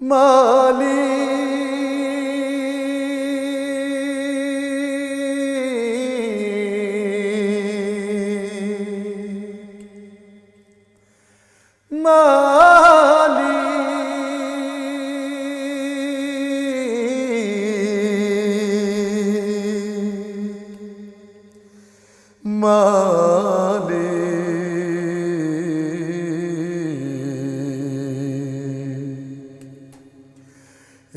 মালিক। মালিক। মালিক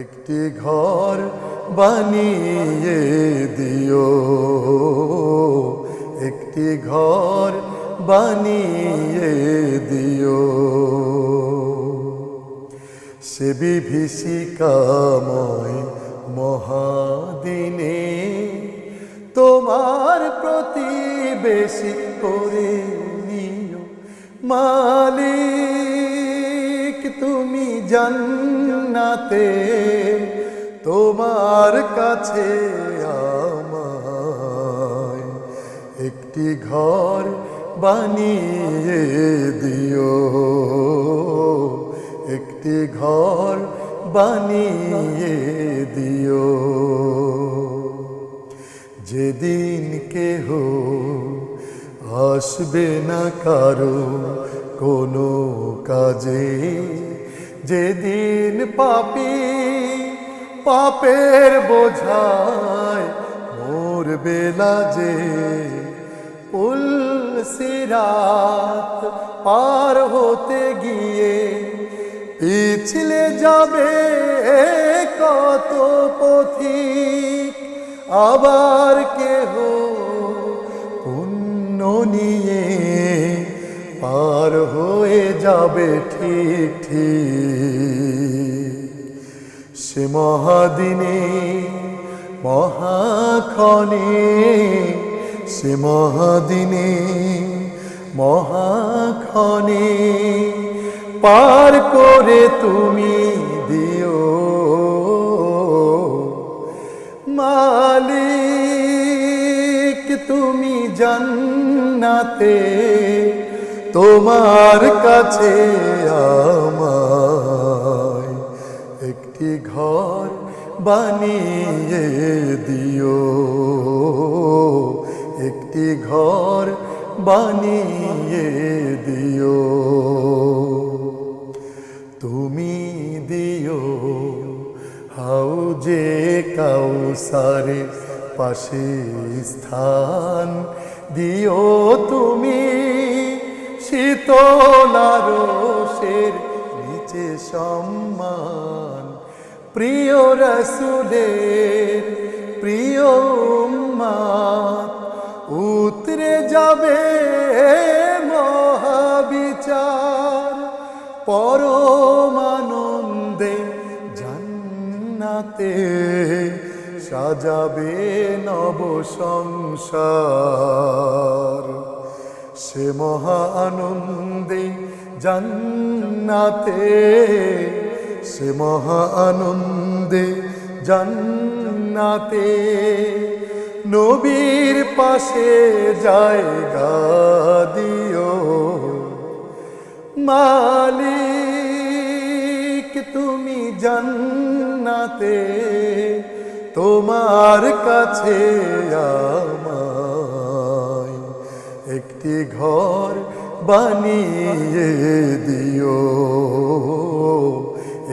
একটি ঘর বানিয়ে দিও। একটি ঘর বানিয়ে দিও। সে বিভীষিকাময় মহাদিনে তোমার প্রতিবেশী করে নিও। মালিক তুমি জান্নাতে, তোমার কাছে আমায় একটি ঘর বানিয়ে দিও। একটি ঘর বানিয়ে দিও। যেদিন কেহ আসবে না কারও কোনো কাজে যেদিন পাপি পাপের বোঝায় মোর বেলা যে পুল সিরাত পার হতে গিয়ে পিছলে যাবে কত পথিক? আবার কেহ পুণ্য নিয়ে পার হয়ে যাবে ঠিক ঠিক। সে মহাদিনে মহাক্ষণে সে মহাদিনে মহাক্ষণে পার করে তুমি দিও। মালিক, তুমি জান্নাতে, তোমার কাছে আমায় একটি ঘর বানিয়ে দিও। একটি ঘর বানিয়ে দিও। তুমি দিও হাউজে কাউসারে পাশে স্থান। দিও তুমি শীতলারসের নিচে সম্মান। প্রিয় রসুলের প্রিয় উতরে যাবে মহাবিচার, পরমানন্দে জান্নাতে সাজাবে নব সংসার। সে মহা আনন্দে জান্নাতে সে মহা আনন্দে জান্নাতে নবীর পাশে জায়গা দিও। মালিক, তুমি জান্নাতে, তোমার কাছে আমায় একটি ঘর বানিয়ে দিও।